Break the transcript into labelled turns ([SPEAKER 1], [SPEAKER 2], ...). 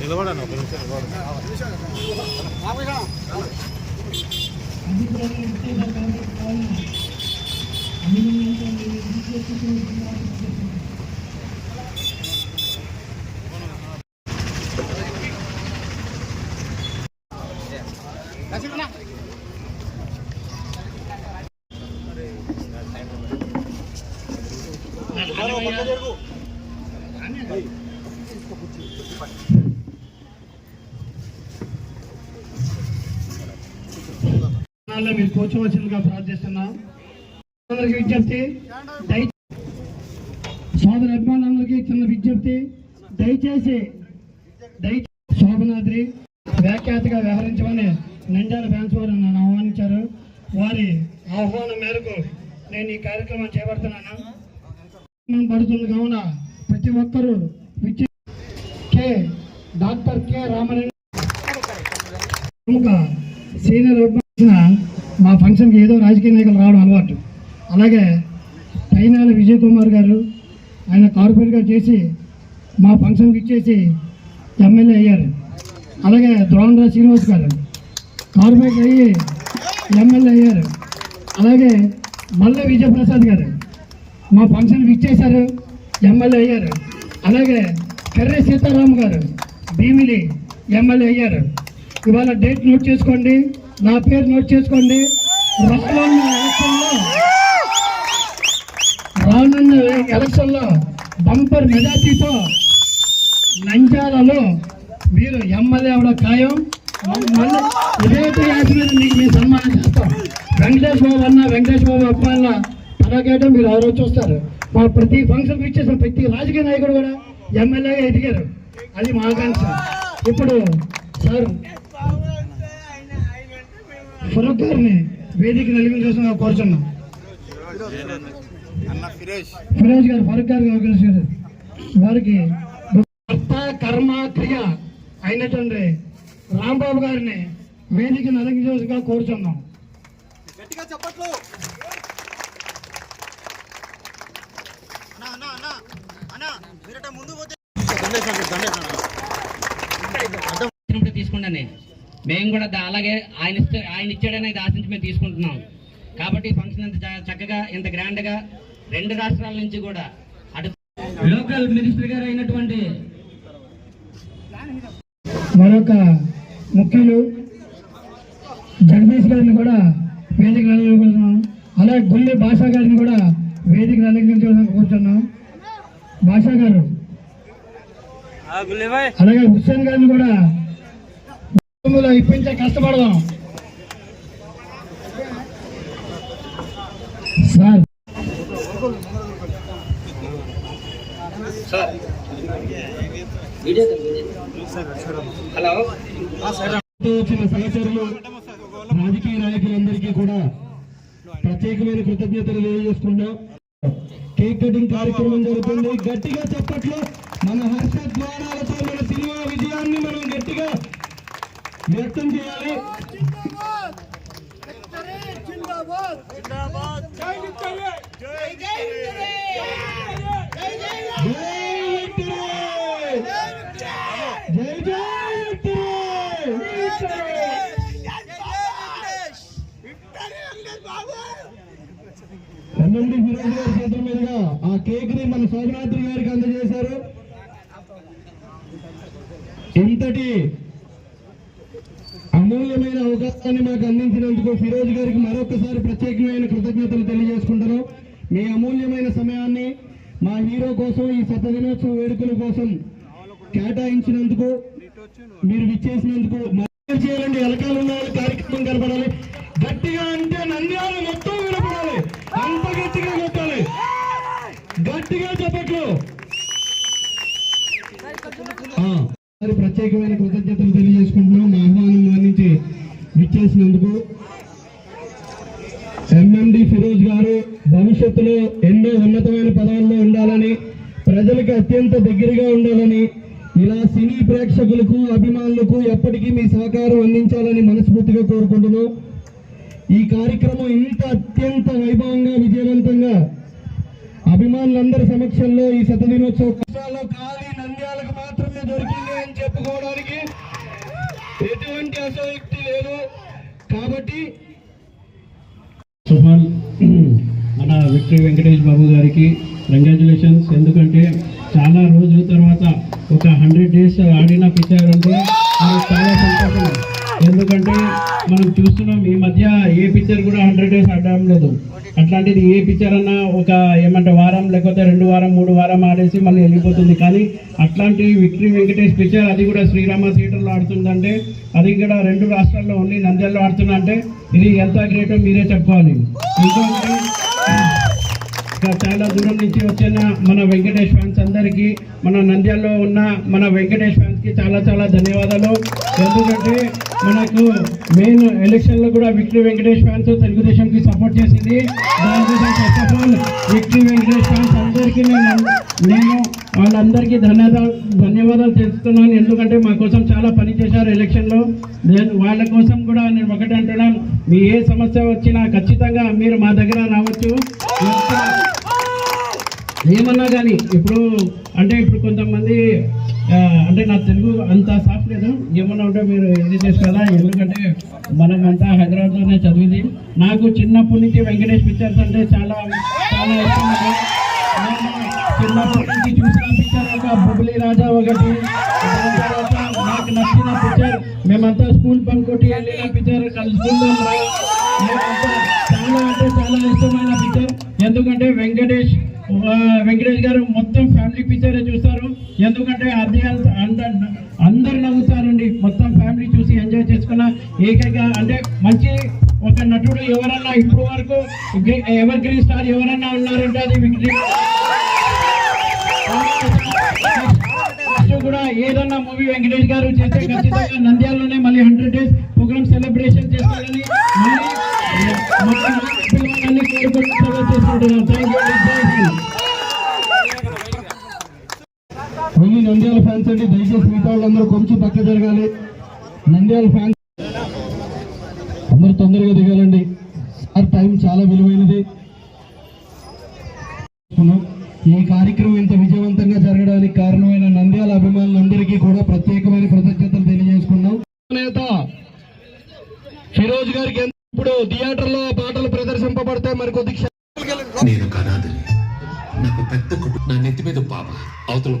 [SPEAKER 1] నిలబడండి ఒక నిమిషం నిలబడండి
[SPEAKER 2] స్థానాల్లో మీరు ప్రార్థిస్తున్నాం అందరికీ విజ్ఞప్తి. సోదర అభిమానులందరికీ చిన్న విజ్ఞప్తి. దయచేసి శోభనాద్రి వ్యాఖ్యాతగా వ్యవహరించమని నంద్యాల ఫ్యాన్స్ వారు నన్ను ఆహ్వానించారు. వారి ఆహ్వానం మేరకు నేను ఈ కార్యక్రమం చేపడుతున్నాను. పడుతుంది కావున ప్రతి ఒక్కరూ విద్య కె డాక్టర్ కె రామరెడ్డి ప్రముఖ సీనియర్ వచ్చిన మా ఫంక్షన్కి ఏదో రాజకీయ నాయకులు రావడం అలవాటు. అలాగే పైనాల విజయ్ కుమార్ గారు ఆయన కార్పొరేట్గా చేసి మా ఫంక్షన్కి ఇచ్చేసి ఎమ్మెల్యే అయ్యారు. అలాగే ద్రోణరాజ్ శ్రీనివాస్ గారు కార్పొరేట్ అయ్యి ఎమ్మెల్యే అయ్యారు. అలాగే మల్ల విజయప్రసాద్ గారు మా ఫంక్షన్కి ఇచ్చేశారు ఎమ్మెల్యే అయ్యారు. అలాగే కర్రే సీతారాం గారు భీమిలి ఎమ్మెల్యే అయ్యారు. ఇవాళ డేట్ నోట్ చేసుకోండి. నా పేరు నోట్ చేసుకోండి. రానున్న ఎలక్షన్లో రానున్న ఎలక్షన్లో బంపర్ మెజార్టీతో నంజాలలో మీరు ఎమ్మెల్యే అవడ ఖాయం. మళ్ళీ ఇదే యాస మీద మీకు మేము సన్మానం చేస్తాం. వెంకటేష్ బాబు అన్న వెంకటేష్ బాబు అప్పన్న అలాగేటో మీరు ఎవరో చూస్తారు. మా ప్రతి ఫంక్షన్ ఇచ్చేసిన ప్రతి రాజకీయ నాయకుడు కూడా ఎమ్మెల్యేగా ఎదిగారు. అది మా ఆకాంక్ష. ఇప్పుడు సార్ ఫరూక్ గారిని వేదిక నలిపించేసిన కోరుచున్నాం. ఫిరోజ్ గారు ఫరూక్ గారు అవకాశం వారికి భర్త కర్మ క్రియ అయినటువంటి రాంబాబు గారిని వేదిక నలిగించేసిగా కోరుచున్నాం.
[SPEAKER 3] చెప్పట్లు. అన్నా
[SPEAKER 4] తీసుకుంటానే. మేము కూడా అలాగే ఆయన ఇస్తే ఆయన ఇచ్చాడని ఆశించి మేము తీసుకుంటున్నాం. కాబట్టి ఫంక్షన్ ఇంత చక్కగా ఇంత గ్రాండ్గా రెండు రాష్ట్రాల నుంచి కూడా అటు లోకల్ మినిస్టర్ గారు అయినటువంటి
[SPEAKER 2] మరొక ముఖ్యులు జగదీష్ గారిని కూడా వేదిక అలాగే గుల్లి భాషా గారిని కూడా వేదిక నలిగించుకోవడానికి కూర్చున్నాం. భాషా గారు. అలాగే హుస్సేన్ గారిని కూడా ఇప్పించే కష్టపడదాం. సార్.
[SPEAKER 4] హలో.
[SPEAKER 2] వచ్చిన సహచరులు రాజకీయ నాయకులందరికీ కూడా ప్రత్యేకమైన కృతజ్ఞతలు తెలియజేసుకున్నాం కేక్ కటింగ్ కార్యక్రమం జరుగుతుంది. గట్టిగా చెప్పట్లు. మన హర్షద్వారాలతో మన సినిమా విజయాన్ని మనం గట్టిగా వ్యక్తం చేయాలి. జై ఆ మన శోభనాద్రి గారికి అందజేశారు. ఇంతటి అమూల్యమైన అవకాశాన్ని మాకు అందించినందుకు ఫిరోజ్ గారికి మరొకసారి ప్రత్యేకమైన కృతజ్ఞతలు తెలియజేసుకుంటున్నాం. మీ అమూల్యమైన సమయాన్ని మా హీరో కోసం ఈ శత దినోత్సవ వేడుకల కోసం కేటాయించినందుకు మీరు విచ్చేసినందుకు మరి చేయాలండి. ఎలకాలు ఉన్న కార్యక్రమం కనపడాలి. గట్టిగా అంటే నంద్యాల మొత్తం గట్టిగా చెప్పట్లు ఆ, మరి ప్రత్యేకమైన కృతజ్ఞతలు తెలియజేసుకుంటున్నాం. మా ఆహ్వానం మన్నించి విచ్చేసినందుకు. ఎంఎండి ఫిరోజ్ గారు భవిష్యత్తులో ఎన్నో ఉన్నతమైన పదాల్లో ఉండాలని ప్రజలకు అత్యంత దగ్గరగా ఉండాలని ఇలా సినీ ప్రేక్షకులకు అభిమానులకు ఎప్పటికీ మీ సహకారం అందించాలని మనస్ఫూర్తిగా కోరుకుంటున్నాం. ఈ కార్యక్రమం ఇంత అత్యంత వైభవంగా విజయవంతంగా అభిమానులందరి సమక్షంలో ఈ శత దినోత్సవ కష్టాల్లో ఖాళీ నంద్యాలకు మాత్రమే దొరికింది అని చెప్పుకోవడానికి ఎటువంటి అసోక్తి లేదు. కాబట్టి
[SPEAKER 5] సుహాల్ మన విక్టరీ వెంకటేష్ బాబు గారికి కంగ్రాచులేషన్స్. ఎందుకంటే చాలా రోజుల తర్వాత ఒక హండ్రెడ్ డేస్ ఆడిన పిక్చర్ మనం చూస్తున్నాం ఈ మధ్య ఏ పిక్చర్ కూడా హండ్రెడ్ డేస్ ఆడడం లేదు. అట్లాంటిది ఏ పిక్చర్ అన్నా ఒక ఏమంటే వారం లేకపోతే రెండు వారం మూడు వారం ఆడేసి మళ్ళీ వెళ్ళిపోతుంది. కానీ అట్లాంటి విక్టరీ వెంకటేష్ పిక్చర్ అది కూడా శ్రీరామ థియేటర్లో ఆడుతుందంటే అది కూడా రెండు రాష్ట్రాల్లో ఓన్లీ నంద్యాలలో ఆడుతుందంటే ఇది ఎంత గ్రేటో మీరే చెప్పుకోవాలి. ఇంకొకటి చాలా దూరం నుంచి వచ్చిన మన వెంకటేష్ ఫ్యాన్స్ అందరికీ మన నంద్యాలలో ఉన్న మన వెంకటేష్ ఫ్యాన్స్కి చాలా చాలా ధన్యవాదాలు. ఎందుకంటే మనకు మెయిన్ ఎలక్షన్లో కూడా విక్టరీ వెంకటేష్ ఫ్యాన్స్ తెలుగుదేశంకి సపోర్ట్ చేసింది. దానికోసం first of all victory Venkatesh fans అందరికీ నేను నేను వాళ్ళందరికీ ధన్యవాదాలు ధన్యవాదాలు తెలుస్తున్నాను ఎందుకంటే మా కోసం చాలా పని చేశారు ఎలక్షన్లో. నేను వాళ్ళ కోసం కూడా నేను ఒకటి అంటున్నాను మీ ఏ సమస్య వచ్చినా ఖచ్చితంగా మీరు మా దగ్గర రావచ్చు. ఏమన్నా కానీ ఇప్పుడు అంటే ఇప్పుడు కొంతమంది అంటే నా తెలుగు అంత సాఫ్ట్ లేదు. ఏమన్నా ఉంటే మీరు ఇది చేసుకోవాలా ఎందుకంటే మనం అంతా హైదరాబాద్లోనే చదివింది. నాకు చిన్నప్పటి నుంచి వెంకటేష్ పిక్చర్స్ అంటే చాలా చాలా ఇష్టం చిన్నప్పటి నుంచి చూసిన పిక్చర్ ఒక బుబ్లీ రాజా ఒకటి. దాని తర్వాత నాకు నచ్చిన పిక్చర్ మేమంతా స్కూల్ పనుకొట్టి వెళ్ళిన పిక్చర్ కలిసి వెంకటేష్ గారు మొత్తం ఫ్యామిలీ పిక్చరే చూస్తారు. ఎందుకంటే అది అందరు అందరు నవ్వుతారండి. మొత్తం ఫ్యామిలీ చూసి ఎంజాయ్ చేసుకున్న ఏకైక అంటే మంచి ఒక నటుడు ఎవరన్నా ఇప్పుడు వరకు ఎవర్ గ్రీన్ స్టార్ ఎవరన్నా ఉన్నారంటే అది విక్టరీ. కూడా ఏదన్నా మూవీ వెంకటేష్ గారు చేస్తే ఖచ్చితంగా నంద్యాలలోనే మళ్ళీ హండ్రెడ్ డేస్ ప్రోగ్రామ్ సెలబ్రేషన్ చేస్తారని మళ్ళీ కోరుకుంటున్నాను thank you
[SPEAKER 2] only Nandyal fans అండి దయచేసి మిగతా వాళ్ళందరూ కొంచెం పక్క జరగాలి. నంద్యాల ఫ్యాన్స్ అందరూ తొందరగా దిగాలండి. సార్ టైం చాలా విలువైనది. ఈ కార్యక్రమం ఇంత విజయవంతంగా జరగడానికి కారణమైన నంద్యాల అభిమానులందరికీ కూడా ప్రత్యేకమైన కృతజ్ఞతలు తెలియజేసుకున్నాం నేత ఫిరోజ్ గారికి ఎంత- ఇప్పుడు థియేటర్లో పాటలు ప్రదర్శింపబడితే మరి కొద్ది
[SPEAKER 6] నేను కనాదని నాకు పెద్ద కుటుంబం నా నెత్తి మీద పాప. అవతల